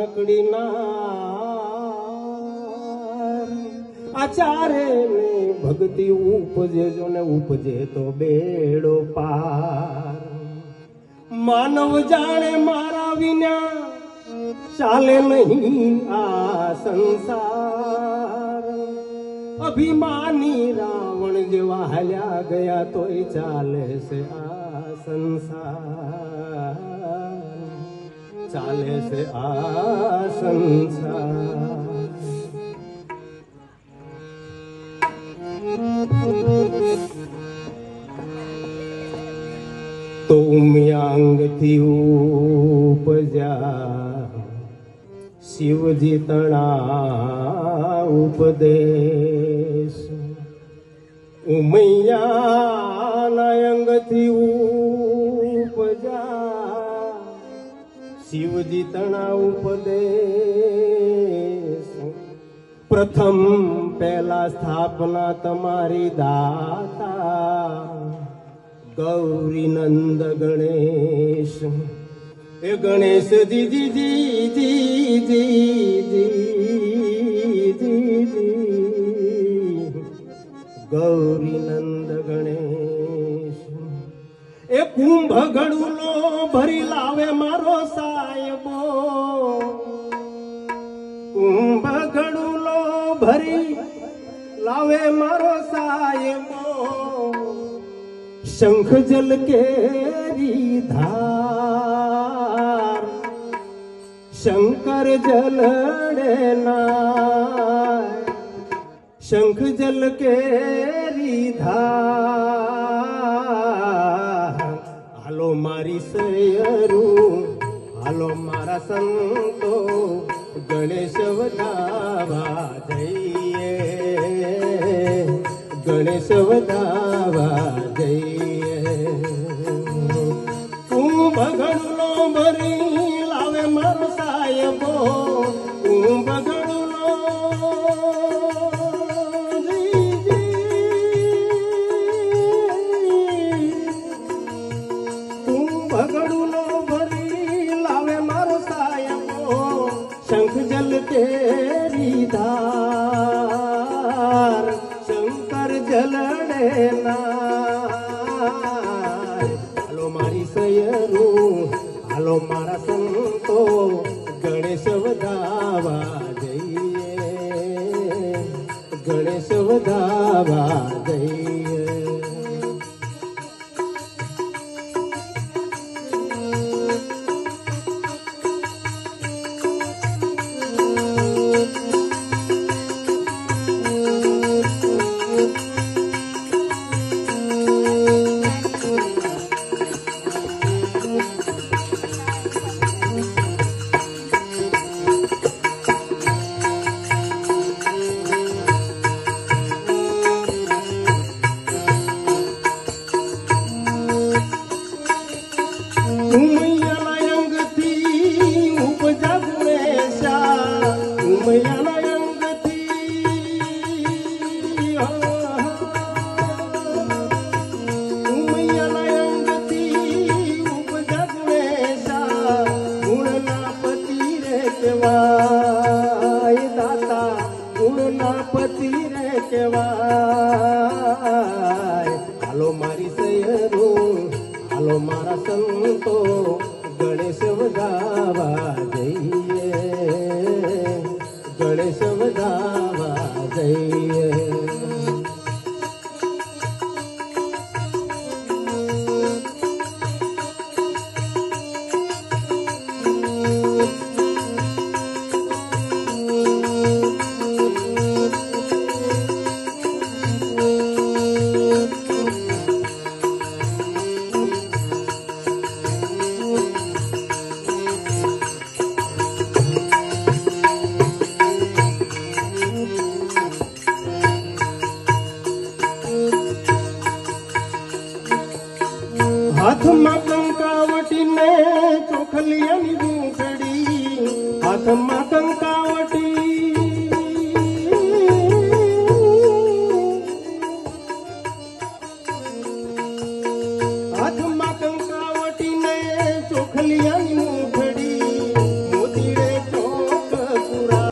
નાનકડી ના આચારે ને ભક્તિ ઉપજે જો ને ઉપજે તો બેડો પાર. માનવ જાણે મારા વિના ચાલે નહીં આ સંસાર. અભિમાની રાવણ જેવા હાલ્યા ગયા તોય ચાલે છે આ સંસાર. ચાલે છે આ સંસાર. તો ઉમ્યાંગથી ઉપજા શિવજી તણા ઉપદેશ. ઉમૈયાના અંગથી ઉપજા. શિવજી તણા ઉપદેશ. પ્રથમ પહેલા સ્થાપના તમારી દાતા, ગૌરી નંદ ગણેશ. એ ગણેશ દીદી દીદી. એ કુંભ ગળુલો ભરી લાવે મારો સાહેબો કુંભ ગળુલો ભરી લાવે મારો સાહેબો શંખ જલ કેરી ધાર. શંકર જલડે ના શંખ જલ કેરી ધાર. મારી હાલો મારા સંતો ગણેશ વધાવા જઈએ. ગણેશ વધાવા જઈએ. તું ભગડલો ભરી શંખ તેરી ધાર શંકર જલણે હાલો મારી સયરું હાલો મારા સંતો ગણેશ વધાવા જઈએ ગણેશ વધાવા જઈએ ગુણના પતિ રે કેવાય હાલો મારી સૈયરો હાલો મારા સંતો હાથમાં કંકાવટીને ચોખલિયાની ઘૂંટડી હાથમાં કંકાવટી